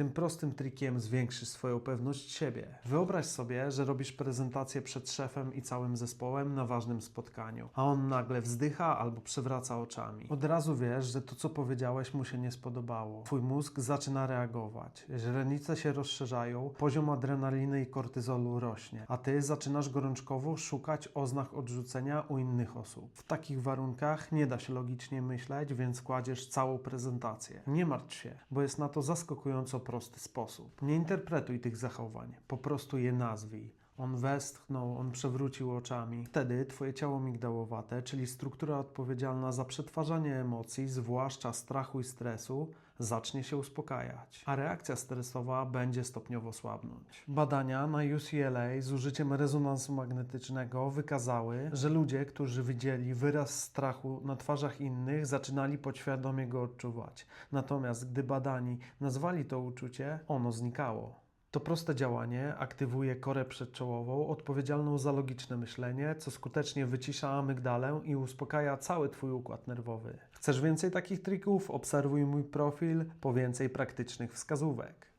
Tym prostym trikiem zwiększysz swoją pewność siebie. Wyobraź sobie, że robisz prezentację przed szefem i całym zespołem na ważnym spotkaniu, a on nagle wzdycha albo przewraca oczami. Od razu wiesz, że to co powiedziałeś mu się nie spodobało. Twój mózg zaczyna reagować. Źrenice się rozszerzają, poziom adrenaliny i kortyzolu rośnie, a ty zaczynasz gorączkowo szukać oznak odrzucenia u innych osób. W takich warunkach nie da się logicznie myśleć, więc kładziesz całą prezentację. Nie martw się, bo jest na to zaskakująco prosty sposób. Nie interpretuj tych zachowań, po prostu je nazwij. On westchnął, on przewrócił oczami. Wtedy twoje ciało migdałowate, czyli struktura odpowiedzialna za przetwarzanie emocji, zwłaszcza strachu i stresu, zacznie się uspokajać, a reakcja stresowa będzie stopniowo słabnąć. Badania na UCLA z użyciem rezonansu magnetycznego wykazały, że ludzie, którzy widzieli wyraz strachu na twarzach innych, zaczynali podświadomie go odczuwać. Natomiast gdy badani nazwali to uczucie, ono znikało. To proste działanie aktywuje korę przedczołową, odpowiedzialną za logiczne myślenie, co skutecznie wycisza amygdalę i uspokaja cały Twój układ nerwowy. Chcesz więcej takich trików? Obserwuj mój profil po więcej praktycznych wskazówek.